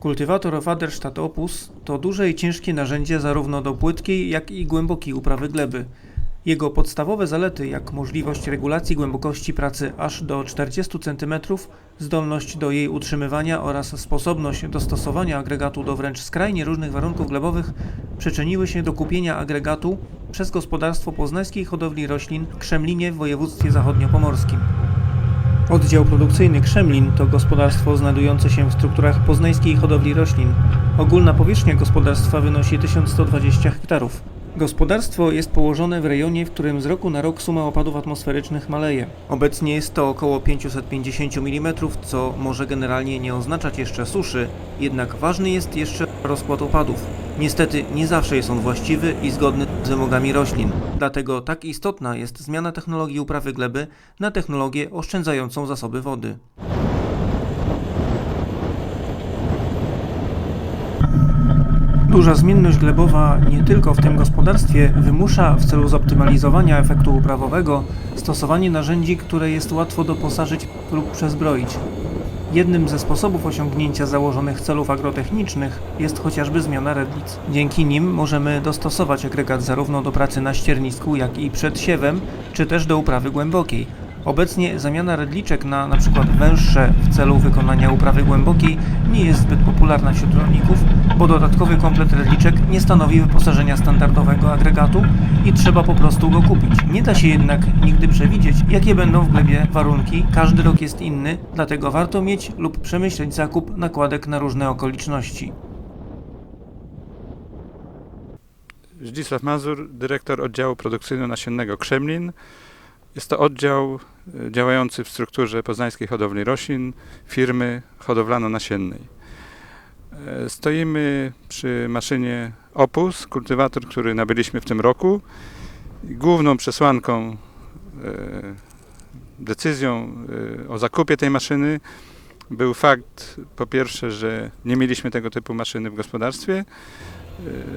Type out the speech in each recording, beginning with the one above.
Kultywator Waderstadt Opus to duże i ciężkie narzędzie zarówno do płytkiej, jak i głębokiej uprawy gleby. Jego podstawowe zalety, jak możliwość regulacji głębokości pracy aż do 40 cm, zdolność do jej utrzymywania oraz sposobność dostosowania agregatu do wręcz skrajnie różnych warunków glebowych, przyczyniły się do kupienia agregatu przez gospodarstwo Poznańskiej Hodowli Roślin w Krzemlinie w województwie zachodniopomorskim. Oddział produkcyjny Krzemlin to gospodarstwo znajdujące się w strukturach poznańskiej hodowli roślin. Ogólna powierzchnia gospodarstwa wynosi 1120 hektarów. Gospodarstwo jest położone w rejonie, w którym z roku na rok suma opadów atmosferycznych maleje. Obecnie jest to około 550 mm, co może generalnie nie oznaczać jeszcze suszy, jednak ważny jest jeszcze rozkład opadów. Niestety nie zawsze jest on właściwy i zgodny z wymogami roślin. Dlatego tak istotna jest zmiana technologii uprawy gleby na technologię oszczędzającą zasoby wody. Duża zmienność glebowa nie tylko w tym gospodarstwie wymusza w celu zoptymalizowania efektu uprawowego stosowanie narzędzi, które jest łatwo doposażyć lub przezbroić. Jednym ze sposobów osiągnięcia założonych celów agrotechnicznych jest chociażby zmiana redlic. Dzięki nim możemy dostosować agregat zarówno do pracy na ściernisku, jak i przed siewem, czy też do uprawy głębokiej. Obecnie zamiana redliczek na np. węższe w celu wykonania uprawy głębokiej nie jest zbyt popularna wśród rolników, bo dodatkowy komplet redliczek nie stanowi wyposażenia standardowego agregatu i trzeba po prostu go kupić. Nie da się jednak nigdy przewidzieć, jakie będą w glebie warunki, każdy rok jest inny, dlatego warto mieć lub przemyśleć zakup nakładek na różne okoliczności. Zdzisław Mazur, dyrektor oddziału produkcyjno-nasiennego Krzemlin. Jest to oddział e, działający w strukturze Poznańskiej Hodowli Roślin firmy hodowlano-nasiennej. E, Stoimy przy maszynie Opus, kultywator, który nabyliśmy w tym roku. Główną przesłanką, e, decyzją o zakupie tej maszyny był fakt, po pierwsze, że nie mieliśmy tego typu maszyny w gospodarstwie,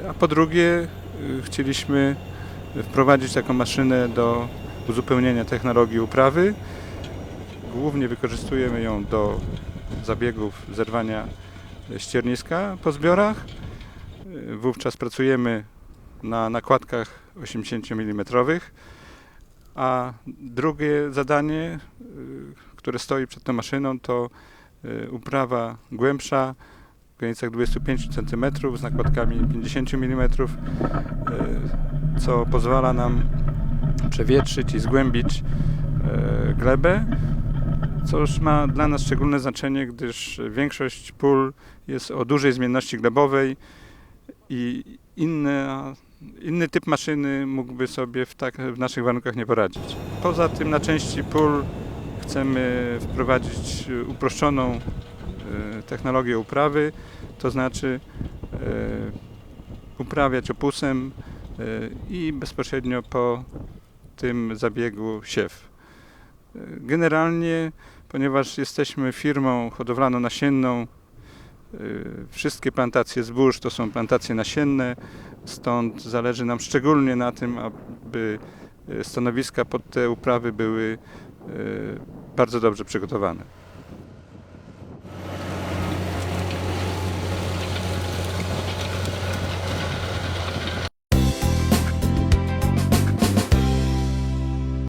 a po drugie, chcieliśmy wprowadzić taką maszynę do uzupełnienia technologii uprawy. Głównie wykorzystujemy ją do zabiegów zerwania ścierniska po zbiorach. Wówczas pracujemy na nakładkach 80 mm. A drugie zadanie, y, które stoi przed tą maszyną, to y, uprawa głębsza w granicach 25 cm z nakładkami 50 mm, y, co pozwala nam przewietrzyć i zgłębić y, glebę, co już ma dla nas szczególne znaczenie, gdyż większość pól jest o dużej zmienności glebowej i inna inny typ maszyny mógłby sobie w, tak, w naszych warunkach nie poradzić. Poza tym na części pól chcemy wprowadzić e, uproszczoną e, technologię uprawy, to znaczy e, uprawiać opusem e, i bezpośrednio po tym zabiegu siew. Generalnie, ponieważ jesteśmy firmą hodowlano-nasienną, e, wszystkie plantacje zbóż to są plantacje nasienne, Stąd zależy nam szczególnie na tym, aby e, stanowiska pod te uprawy były e, bardzo dobrze przygotowane.